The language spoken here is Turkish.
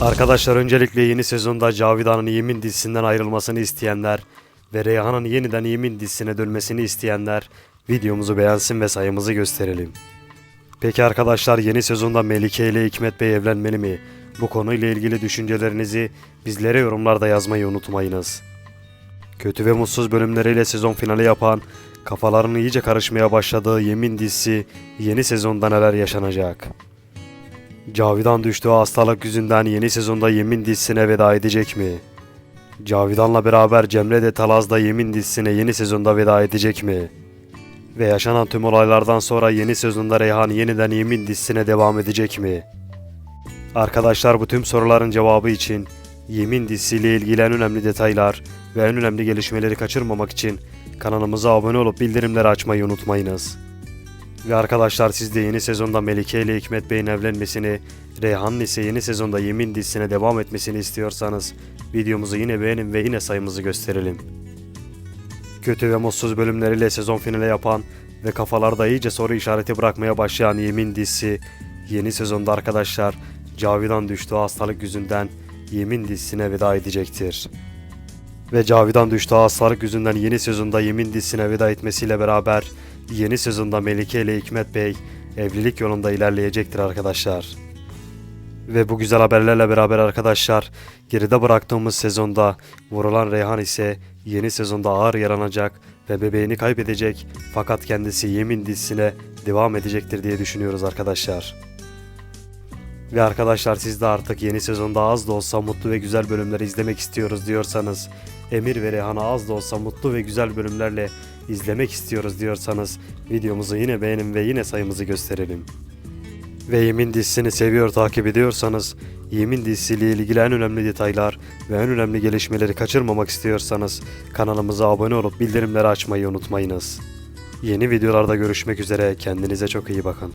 Arkadaşlar öncelikle yeni sezonda Cavidan'ın Yemin dizisinden ayrılmasını isteyenler ve Reyhan'ın yeniden Yemin dizisine dönmesini isteyenler videomuzu beğensin ve sayımızı gösterelim. Peki arkadaşlar yeni sezonda Melike ile Hikmet Bey evlenmeli mi? Bu konuyla ilgili düşüncelerinizi bizlere yorumlarda yazmayı unutmayınız. Kötü ve mutsuz bölümleriyle sezon finali yapan, kafalarını iyice karışmaya başladığı Yemin dizisi yeni sezonda neler yaşanacak? Cavidan düştüğü hastalık yüzünden yeni sezonda Yemin dizisine veda edecek mi? Cavidan'la beraber Cemre de Talaz da Yemin dizisine yeni sezonda veda edecek mi? Ve yaşanan tüm olaylardan sonra yeni sezonda Reyhan yeniden Yemin dizisine devam edecek mi? Arkadaşlar bu tüm soruların cevabı için Yemin dizisiyle ilgili en önemli detaylar ve en önemli gelişmeleri kaçırmamak için kanalımıza abone olup bildirimleri açmayı unutmayınız. Ve arkadaşlar siz de yeni sezonda Melike ile Hikmet Bey'in evlenmesini, Reyhan'ın ise yeni sezonda Yemin dizisine devam etmesini istiyorsanız videomuzu yine beğenin ve yine sayımızı gösterelim. Kötü ve mutsuz bölümleriyle sezon finali yapan ve kafalarda iyice soru işareti bırakmaya başlayan Yemin dizisi yeni sezonda arkadaşlar Cavidan düştüğü hastalık yüzünden Yemin dizisine veda edecektir. Ve Cavidan düştüğü hastalık yüzünden yeni sezonda Yemin dizisine veda etmesiyle beraber yeni sezonda Melike ile Hikmet Bey evlilik yolunda ilerleyecektir arkadaşlar. Ve bu güzel haberlerle beraber arkadaşlar geride bıraktığımız sezonda vurulan Reyhan ise yeni sezonda ağır yaranacak ve bebeğini kaybedecek fakat kendisi Yemin dizisine devam edecektir diye düşünüyoruz arkadaşlar. Ve arkadaşlar siz de artık yeni sezonda az da olsa mutlu ve güzel bölümleri izlemek istiyoruz diyorsanız Emir ve Reyhan'ı az da olsa mutlu ve güzel bölümlerle izlemek istiyoruz diyorsanız videomuzu yine beğenin ve yine sayımızı gösterelim. Ve Yemin dizisini seviyor takip ediyorsanız Yemin dizisiyle ilgili en önemli detaylar ve en önemli gelişmeleri kaçırmamak istiyorsanız kanalımıza abone olup bildirimleri açmayı unutmayınız. Yeni videolarda görüşmek üzere kendinize çok iyi bakın.